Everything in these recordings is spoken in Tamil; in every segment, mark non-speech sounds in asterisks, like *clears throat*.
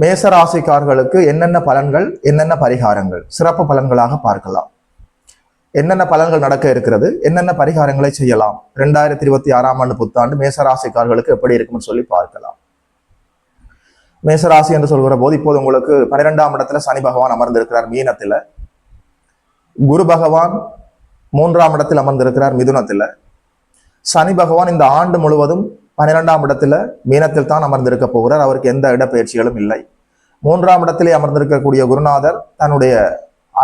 மேசராசிக்காரர்களுக்கு என்னென்ன பலன்கள் என்னென்ன பரிகாரங்கள்? சிறப்பு பலன்களாக பார்க்கலாம். என்னென்ன பலன்கள் நடக்க இருக்கிறது? என்னென்ன பரிகாரங்களை செய்யலாம்? ரெண்டாயிரத்தி இருபத்தி ஆறாம் ஆண்டு புத்தாண்டு மேசராசிக்காரர்களுக்கு எப்படி இருக்கும்னு சொல்லி பார்க்கலாம். மேசராசி என்று சொல்கிற போது இப்போது உங்களுக்கு பன்னிரெண்டாம் இடத்துல சனி பகவான் அமர்ந்திருக்கிறார் மீனத்தில். குரு பகவான் மூன்றாம் இடத்தில் அமர்ந்திருக்கிறார் மிதுனத்தில். சனி பகவான் இந்த ஆண்டு முழுவதும் பன்னிரெண்டாம் இடத்துல மீனத்தில் தான் அமர்ந்திருக்க போகிறார். அவருக்கு எந்த இடப்பெயர்ச்சிகளும் இல்லை. மூன்றாம் இடத்திலே அமர்ந்திருக்கக்கூடிய குருநாதர் தன்னுடைய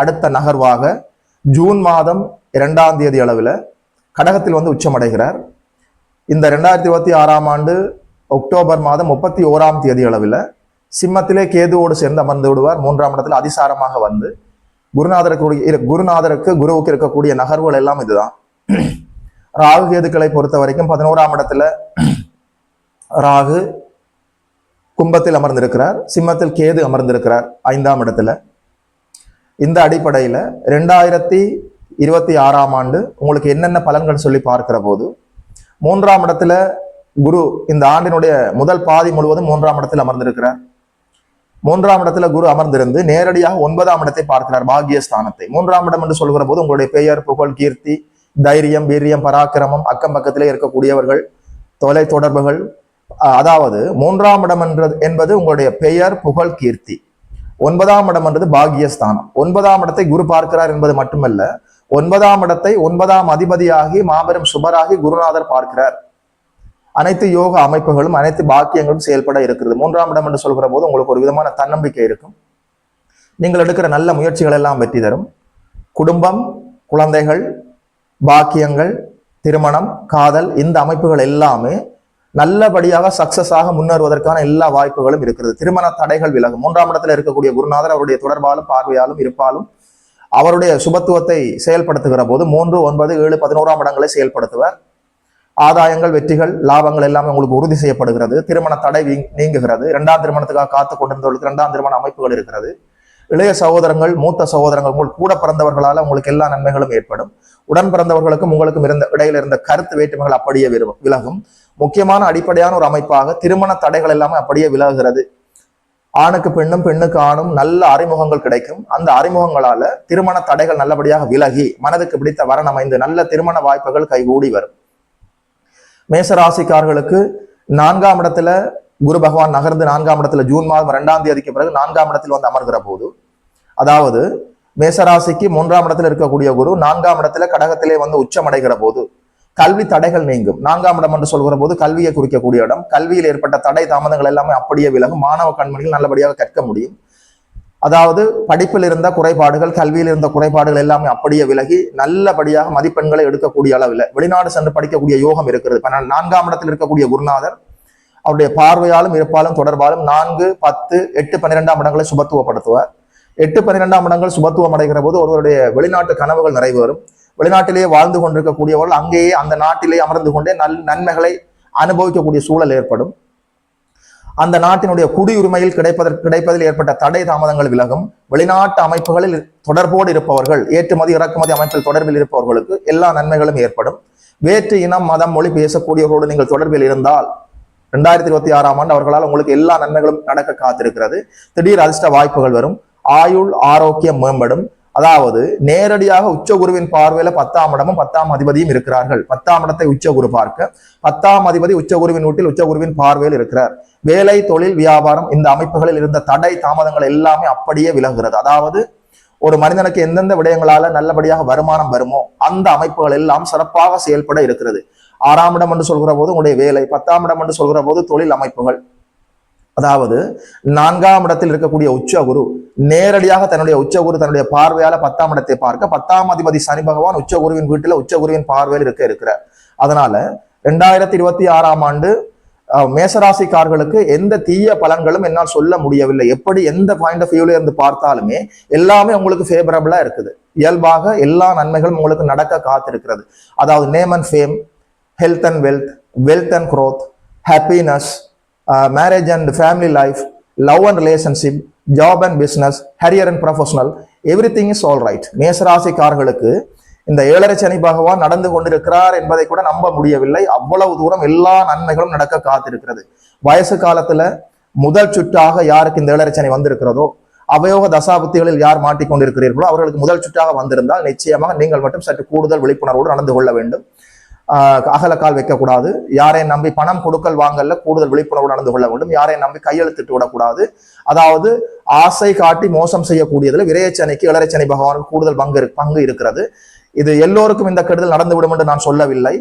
அடுத்த நகர்வாக ஜூன் மாதம் இரண்டாம் தேதி அளவில் கடகத்தில் வந்து உச்சமடைகிறார். இந்த ரெண்டாயிரத்தி இருபத்தி ஆறாம் ஆண்டு அக்டோபர் மாதம் முப்பத்தி ஓராம் தேதி அளவில் சிம்மத்திலே கேதுவோடு சேர்ந்து அமர்ந்து விடுவார். மூன்றாம் இடத்தில் அதிசாரமாக வந்து குருநாதருக்கு குருநாதருக்கு குருவுக்கு இருக்கக்கூடிய நகர்வுகள் எல்லாம் இதுதான். *clears throat* ராகு கேதுக்களை பொறுத்த வரைக்கும் பதினோராம் இடத்துல ராகு கும்பத்தில் அமர்ந்திருக்கிறார் சிம்மத்தில் கேது அமர்ந்திருக்கிறார் ஐந்தாம் இடத்துல. இந்த அடிப்படையில் ரெண்டாயிரத்தி இருபத்தி ஆறாம் ஆண்டு உங்களுக்கு என்னென்ன பலன்கள் சொல்லி பார்க்கிற போது மூன்றாம் இடத்துல குரு இந்த ஆண்டினுடைய முதல் பாதி முழுவதும் மூன்றாம் இடத்தில் அமர்ந்திருக்கிறார். மூன்றாம் இடத்துல குரு அமர்ந்திருந்து நேரடியாக ஒன்பதாம் இடத்தை பார்க்கிறார் பாகியஸ்தானத்தை. மூன்றாம் இடம் என்று சொல்கிற போது உங்களுடைய பெயர் புகழ் கீர்த்தி தைரியம் வீரியம் பராக்கிரமம் அக்கம் பக்கத்திலே இருக்கக்கூடியவர்கள் தொலை தொடர்புகள் அதாவது மூன்றாம் இடம் என்றது என்பது உங்களுடைய பெயர் புகழ் கீர்த்தி. ஒன்பதாம் இடம் என்றது பாகியஸ்தானம். ஒன்பதாம் இடத்தை குரு பார்க்கிறார் என்பது மட்டுமல்ல ஒன்பதாம் இடத்தை ஒன்பதாம் அதிபதியாகி மாபெரும் சுபராகி குருநாதர் பார்க்கிறார். அனைத்து யோக அமைப்புகளும் அனைத்து பாக்கியங்களும் செயல்பட இருக்கிறது. மூன்றாம் இடம் என்று சொல்கிற போது உங்களுக்கு ஒரு விதமான தன்னம்பிக்கை இருக்கும். நீங்கள் எடுக்கிற நல்ல முயற்சிகள் எல்லாம் வெற்றி தரும். குடும்பம் குழந்தைகள் பாக்கியங்கள் திருமணம் காதல் இந்த அமைப்புகள் எல்லாமே நல்லபடியாக சக்சஸாக முன்னேறுவதற்கான எல்லா வாய்ப்புகளும் இருக்கிறது. திருமண தடைகள் விலகும். மூன்றாம் இடத்துல இருக்கக்கூடிய குருநாதர் அவருடைய தொடர்பாலும் பார்வையாலும் இருப்பாலும் அவருடைய சுபத்துவத்தை செயல்படுத்துகிற போது மூன்று ஒன்பது ஏழு பதினோராம் இடங்களை செயல்படுத்துவார். ஆதாயங்கள் வெற்றிகள் லாபங்கள் எல்லாமே உங்களுக்கு உறுதி செய்யப்படுகிறது. திருமண தடை நீங்குகிறது. இரண்டாம் திருமணத்துக்காக காத்து கொண்டிருந்தவர்களுக்கு இரண்டாம் திருமண அமைப்புகள் இருக்கிறது. இளைய சகோதரங்கள் மூத்த சகோதரங்கள் உங்கள் கூட பிறந்தவர்களால் உங்களுக்கு எல்லா நன்மைகளும் ஏற்படும். உடன் பிறந்தவர்களுக்கும் உங்களுக்கும் இருந்த இடையில இருந்த கருத்து வேற்றுமைகள் அப்படியே விலகும். முக்கியமான அடிப்படையான ஒரு அமைப்பாக திருமண தடைகள் எல்லாமே அப்படியே விலகுகிறது. ஆணுக்கு பெண்ணும் பெண்ணுக்கு ஆணும் நல்ல அறிமுகங்கள் கிடைக்கும். அந்த அறிமுகங்களால திருமண தடைகள் நல்லபடியாக விலகி மனதுக்கு பிடித்த வரன் அமைந்து நல்ல திருமண வாய்ப்புகள் கைகூடி வரும். மேசராசிக்காரர்களுக்கு நான்காம் இடத்துல குரு பகவான் நகர்ந்து நான்காம் இடத்துல ஜூன் மாதம் ரெண்டாம் தேதிக்கு பிறகு நான்காம் இடத்தில் வந்து அமர்கிற போது அதாவது மேசராசிக்கு மூன்றாம் இடத்துல இருக்கக்கூடிய குரு நான்காம் இடத்துல கடகத்திலே வந்து உச்சமடைகிற போது கல்வி தடைகள் நீங்கும். நான்காம் இடம் என்று சொல்கிற போது கல்வியை குறிக்கக்கூடிய இடம். கல்வியில் ஏற்பட்ட தடை தாமதங்கள் எல்லாமே அப்படியே விலகும். மாணவ கண்மணிகள் நல்லபடியாக கற்க முடியும். அதாவது படிப்பில் இருந்த குறைபாடுகள் கல்வியில் இருந்த குறைபாடுகள் எல்லாமே அப்படியே விலகி நல்லபடியாக மதிப்பெண்களை எடுக்கக்கூடிய அளவில் வெளிநாடு சென்று படிக்கக்கூடிய யோகம் இருக்கிறது. நான்காம் இடத்தில் இருக்கக்கூடிய குருநாதர் அவருடைய பார்வையாலும் இருப்பாலும் தொடர்பாலும் நான்கு பத்து எட்டு பன்னிரெண்டாம் இடங்களை சுபத்துவப்படுத்துவார். எட்டு பன்னிரெண்டாம் இடங்கள் சுபத்துவம் அடைகிற போது ஒருவருடைய வெளிநாட்டு கனவுகள் நிறைவேறும். வெளிநாட்டிலேயே வாழ்ந்து கொண்டிருக்கக்கூடியவர்கள் அங்கேயே அந்த நாட்டிலே அமர்ந்து கொண்டே நல் நன்மைகளை அனுபவிக்கக்கூடிய சூழல் ஏற்படும். அந்த நாட்டினுடைய குடியுரிமையில் கிடைப்பதற்கு கிடைப்பதில் ஏற்பட்ட தடை தாமதங்கள் விலகும். வெளிநாட்டு அமைப்புகளில் தொடர்போடு இருப்பவர்கள் ஏற்றுமதி இறக்குமதி அமைப்பில் தொடர்பில் இருப்பவர்களுக்கு எல்லா நன்மைகளும் ஏற்படும். வேற்று இனம் மதம் மொழி பேசக்கூடியவர்களோடு நீங்கள் தொடர்பில் இருந்தால் ரெண்டாயிரத்தி இருபத்தி ஆறாம் ஆண்டு அவர்களால் உங்களுக்கு எல்லா நன்மைகளும் நடக்க காத்திருக்கிறது. திடீர் அதிர்ஷ்ட வாய்ப்புகள் வரும். ஆயுள் ஆரோக்கியம் மேம்படும். அதாவது நேரடியாக உச்சகுருவின் பார்வையில பத்தாம் இடமும் பத்தாம் அதிபதியும் இருக்கிறார்கள். பத்தாம் இடத்தை உச்சகுரு பார்க்க. பத்தாம் அதிபதி உச்சகுருவின் வீட்டில் உச்சகுருவின் பார்வையில் இருக்கிறார். வேலை தொழில் வியாபாரம் இந்த அமைப்புகளில் இருந்த தடை தாமதங்கள் எல்லாமே அப்படியே விலகுகிறது. அதாவது ஒரு மனிதனுக்கு எந்தெந்த விடயங்களால நல்லபடியாக வருமானம் வருமோ அந்த அமைப்புகள் எல்லாம் சிறப்பாக செயல்பட இருக்கிறது. ஆறாம் இடம் என்று சொல்கிற போது உங்களுடைய வேலை பத்தாம் இடம் என்று சொல்கிற போது தொழில் அமைப்புகள். அதாவது நான்காம் இடத்தில் இருக்கக்கூடிய உச்ச குரு நேரடியாக தன்னுடைய உச்ச குரு தன்னுடைய பார்வையால பத்தாம் இடத்தை பார்க்க பத்தாம் அதிபதி சனி பகவான் உச்ச குருவின் வீட்டில் உச்ச குருவின் பார்வையில் இருக்க இருக்கிறார். அதனால ரெண்டாயிரத்தி இருபத்தி ஆறாம் ஆண்டு அஹ், மேசராசிக்காரர்களுக்கு எந்த தீய பலன்களும் என்னால் சொல்ல முடியவில்லை. எப்படி எந்த பாயிண்ட் ஆஃப் வியூல இருந்து பார்த்தாலுமே எல்லாமே உங்களுக்கு ஃபேவரபிளா இருக்குது. இயல்பாக எல்லா நன்மைகளும் உங்களுக்கு நடக்க காத்திருக்கிறது. அதாவது name and fame health and wealth wealth and growth happiness marriage and family life love and relationship job and business career and professional everything is all right மேசராசிக்காரர்களுக்கு இந்த ஏழரை சனி பகவான் நடந்து கொண்டிருக்கிறார் என்பதை கூட நம்ப முடியவில்லை. அவ்வளவு தூரம் எல்லா நன்மைகளும் நடக்க காத்திருக்கிறது. வயசு காலத்துல முதல் சுற்றாக யாருக்கு இந்த ஏழரை சனி வந்திருக்கிறதோ அவயோக தசாபுத்திகளில் யார் மாட்டிக்கொண்டிருக்கிறீர்களோ அவர்களுக்கு முதல் சுற்றாக வந்திருந்தால் நிச்சயமாக நீங்கள் மட்டும் சற்று கூடுதல் விழிப்புணர்வோடு நடந்து கொள்ள வேண்டும். அகலக்கால் வைக்கக்கூடாது. யாரையும் நம்பி பணம் கொடுக்கல் வாங்கல்ல கூடுதல் விழிப்புணர்வு நடந்து கொள்ள வேண்டும். யாரையும் நம்பி கையெழுத்திட்டு விடக்கூடாது. அதாவது ஆசை காட்டி மோசம் செய்யக்கூடியதில் விரையச்சனைக்கு இளரச்சனை பகவானுக்கு கூடுதல் பங்கு பங்கு இருக்கிறது. இது எல்லோருக்கும் இந்த கெடுதல் நடந்துவிடும் என்று நான் சொல்லவில்லை.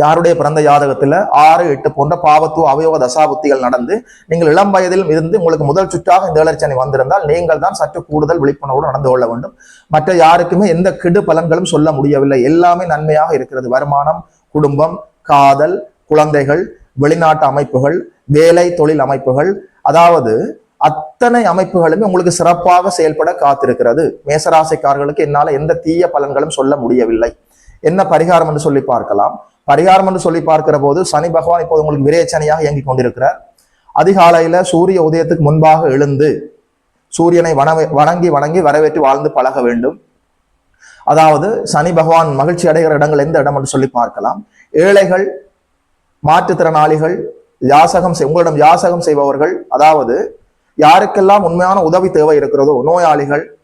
யாருடைய பிறந்த ஜாதகத்தில் ஆறு எட்டு போன்ற பாவத்துவ அவயோக தசாபுத்திகள் நடந்து நீங்கள் இளம் வயதில் இருந்து உங்களுக்கு முதல் சுற்றாக இந்த ஏழரச்சனை வந்திருந்தால் நீங்கள் தான் சற்று கூடுதல் விழிப்புணர்வோடு நடந்து கொள்ள வேண்டும். மற்ற யாருக்குமே எந்த கெடு பலன்களும் சொல்ல முடியவில்லை. எல்லாமே நன்மையாக இருக்கிறது. வருமானம் குடும்பம் காதல் குழந்தைகள் வெளிநாட்டு அமைப்புகள் வேலை தொழில் அமைப்புகள். அதாவது அத்தனை அமைப்புகளுமே உங்களுக்கு சிறப்பாக செயல்பட காத்திருக்கிறது. மேசராசிக்காரர்களுக்கு என்னால் எந்த தீய பலன்களும் சொல்ல முடியவில்லை. என்ன பரிகாரம் என்று சொல்லி பார்க்கலாம். பரிகாரம் என்று சொல்லி பார்க்கிற போது சனி பகவான் இப்போது உங்களுக்கு விரேச்சனையாக இயங்கிக் கொண்டிருக்கிறார். அதிகாலையில சூரிய உதயத்துக்கு முன்பாக எழுந்து சூரியனை வணங்கி வணங்கி வரவேற்று வாழ்ந்து பழக வேண்டும். அதாவது சனி பகவான் மகிழ்ச்சி அடைகிற இடங்கள் எந்த இடம் என்று சொல்லி பார்க்கலாம். ஏழைகள் மாற்றுத்திறனாளிகள் யாசகம் செய்- உங்களிடம் யாசகம் செய்பவர்கள் அதாவது யாருக்கெல்லாம் உண்மையான உதவி தேவை இருக்கிறதோ நோயாளிகள்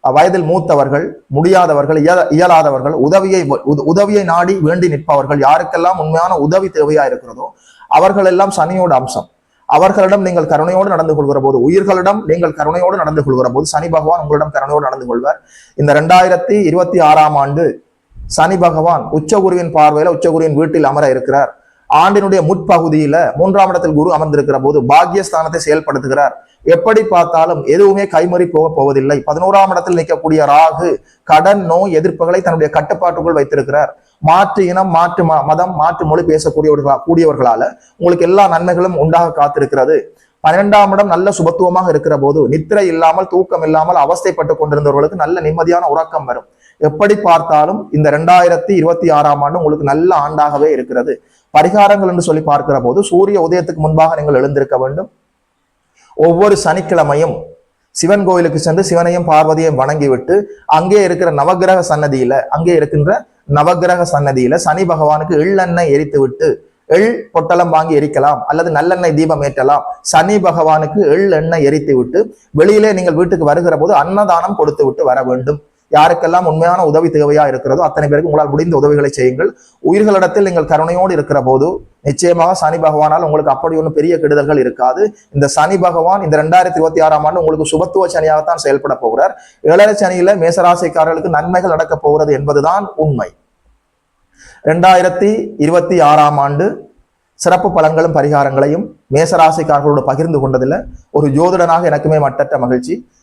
வயதில் மூத்தவர்கள் முடியாதவர்கள் இயல- இயலாதவர்கள் உதவியை உதவியை நாடி வேண்டி நிற்பவர்கள் யாருக்கெல்லாம் உண்மையான உதவி தேவையா இருக்கிறதோ அவர்கள் எல்லாம் சனியோட அம்சம். அவர்களிடம் நீங்கள் கருணையோடு நடந்து கொள்கிற போது உயிர்களிடம் நீங்கள் கருணையோடு நடந்து கொள்கிற போது சனி பகவான் உங்களிடம் கருணையோடு நடந்து கொள்வார். இந்த ரெண்டாயிரத்தி இருபத்தி ஆறாம் ஆண்டு சனி பகவான் உச்சகுருவின் பார்வையில உச்சகுருவின் வீட்டில் அமர இருக்கிறார். ஆண்டினுடைய முற்பகுதியில மூன்றாம் இடத்தில் குரு அமர்ந்திருக்கிற போது பாக்கியஸ்தானத்தை செயல்படுத்துகிறார். எப்படி பார்த்தாலும் எதுவுமே கைமறி போக போவதில்லை. பதினோராம் இடத்தில் நிற்கக்கூடிய ராகு கடன் நோய் எதிர்ப்புகளை தன்னுடைய கட்டுப்பாட்டுக்குள் வைத்திருக்கிறார். மாற்று இனம் மாற்று ம- மதம் மாற்று மொழி பேசக்கூடியவர்களா கூடியவர்களால உங்களுக்கு எல்லா நன்மைகளும் உண்டாக காத்திருக்கிறது. பன்னிரெண்டாம் இடம் நல்ல சுபத்துவமாக இருக்கிற போது நித்திரை இல்லாமல் தூக்கம் இல்லாமல் அவஸ்தைப்பட்டு கொண்டிருந்தவர்களுக்கு நல்ல நிம்மதியான உறக்கம் வரும். எப்படி பார்த்தாலும் இந்த ரெண்டாயிரத்தி இருபத்தி ஆறாம் ஆண்டு உங்களுக்கு நல்ல ஆண்டாகவே இருக்கிறது. பரிகாரங்கள் என்று சொல்லி பார்க்கிற போது சூரிய உதயத்துக்கு முன்பாக நீங்கள் எழுந்திருக்க வேண்டும். ஒவ்வொரு சனிக்கிழமையும் சிவன் கோயிலுக்கு சென்று சிவனையும் பார்வதியையும் வணங்கிவிட்டு அங்கே இருக்கிற நவக்கிரக சன்னதியில அங்கே இருக்கின்ற நவக்கிரக சன்னதியில சனி பகவானுக்கு எள்ளெண்ணெய் எரித்து விட்டு எள் பொட்டலம் வாங்கி எரிக்கலாம் அல்லது நல்லெண்ணெய் தீபம் ஏற்றலாம். சனி பகவானுக்கு எள் எண்ணெய் எரித்து விட்டு வெளியிலே நீங்கள் வீட்டுக்கு வருகிற போது அன்னதானம் கொடுத்து விட்டு வர வேண்டும். யாருக்கெல்லாம் உண்மையான உதவி தேவையா இருக்கிறதோ அத்தனை பேருக்கு உங்களால் முடிந்த உதவிகளை செய்யுங்கள். உயிர்களிடத்தில் நீங்கள் கருணையோடு இருக்கிற போது நிச்சயமாக சனி பகவானால் உங்களுக்கு அப்படி ஒன்றும் பெரிய கெடுதல்கள் இருக்காது. இந்த சனி பகவான் இந்த ரெண்டாயிரத்தி இருபத்தி ஆறாம் ஆண்டு உங்களுக்கு சுபத்துவ சனியாகத்தான் செயல்பட போகிறார். ஏழரை சனியில மேசராசிக்காரர்களுக்கு நன்மைகள் நடக்கப் போகிறது என்பதுதான் உண்மை. ரெண்டாயிரத்தி இருபத்தி ஆறாம் ஆண்டு சிறப்பு பலன்களும் பரிகாரங்களையும் மேசராசிக்காரர்களோடு பகிர்ந்து கொண்டதில் ஒரு ஜோதிடனாக எனக்குமே மட்டற்ற மகிழ்ச்சி.